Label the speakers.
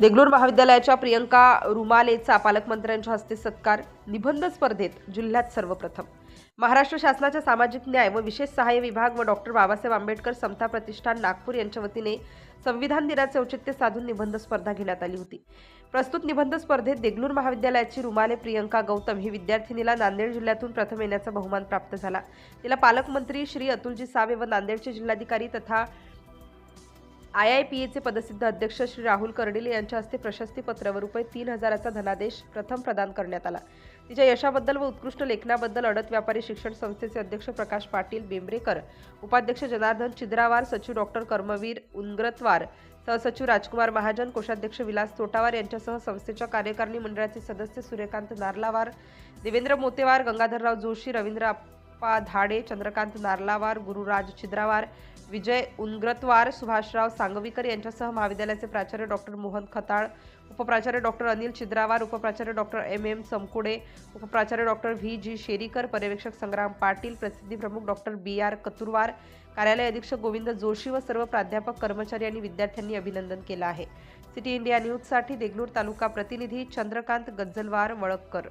Speaker 1: देगलूर महाविद्यालयाच्या प्रियंका रुमालेचा पालकमंत्र्यांच्या हस्ते सत्कार निबंध स्पर्धेत जिल्ह्यात सर्वप्रथम. महाराष्ट्र शासनाच्या सामाजिक न्याय व विशेष सहाय्य विभाग व डॉक्टर बाबासाहेब आंबेडकर समता प्रतिष्ठान नागपूर यांच्या वतीने संविधान दिनाचे औचित्य साधून निबंध स्पर्धा घेण्यात आली होती. प्रस्तुत निबंध स्पर्धेत देगलूर महाविद्यालयाची रुमाले प्रियंका गौतम ही विद्यार्थिनीला नांदेड जिल्ह्यातून प्रथम येण्याचा बहुमान प्राप्त झाला. तिला पालकमंत्री श्री अतुलजी सावे व नांदेडचे जिल्हाधिकारी तथा आय आय पी एचे पदसिद्ध अध्यक्ष श्री राहुल कर्डिले यांच्या हस्ते प्रशस्तीपत्र रुपये तीन हजाराचा धनादेश प्रथम प्रदान करण्यात आला. तिच्या यशाबद्दल व उत्कृष्ट लेखनाबद्दल अडत व्यापारी शिक्षण संस्थेचे अध्यक्ष प्रकाश पाटील बेंबरेकर उपाध्यक्ष जनार्दन चिद्रावार सचिव डॉक्टर कर्मवीर उनग्रतवार सहसचिव राजकुमार महाजन कोषाध्यक्ष विलास तोटावार यांच्यासह संस्थेच्या कार्यकारिणी मंडळाचे सदस्य सूर्यकांत नारलावार देवेंद्र मोतेवार गंगाधरराव जोशी रवींद्र अप्पा धाडे चंद्रकांत नारलावार गुरुराज छिद्रावार विजय उनग्रतवार सुभाषराव सांगवीकर यांच्यासह महाविद्यालयाचे प्राचार्य डॉक्टर मोहन खताळ उपप्राचार्य डॉक्टर अनिल छिद्रावार उपप्राचार्य डॉक्टर एम. एम. समकुडे उपप्राचार्य डॉक्टर व्ही. जी. शेरीकर पर्यवेक्षक संग्राम पाटील प्रसिद्धी प्रमुख डॉक्टर बी. आर. कतुरवार कार्यालय अधीक्षक गोविंद जोशी व सर्व प्राध्यापक कर्मचारी आणि विद्यार्थ्यांनी अभिनंदन केलं आहे. सिटी इंडिया न्यूजसाठी देगलूर तालुका प्रतिनिधी चंद्रकांत गज्जलवार वळककर.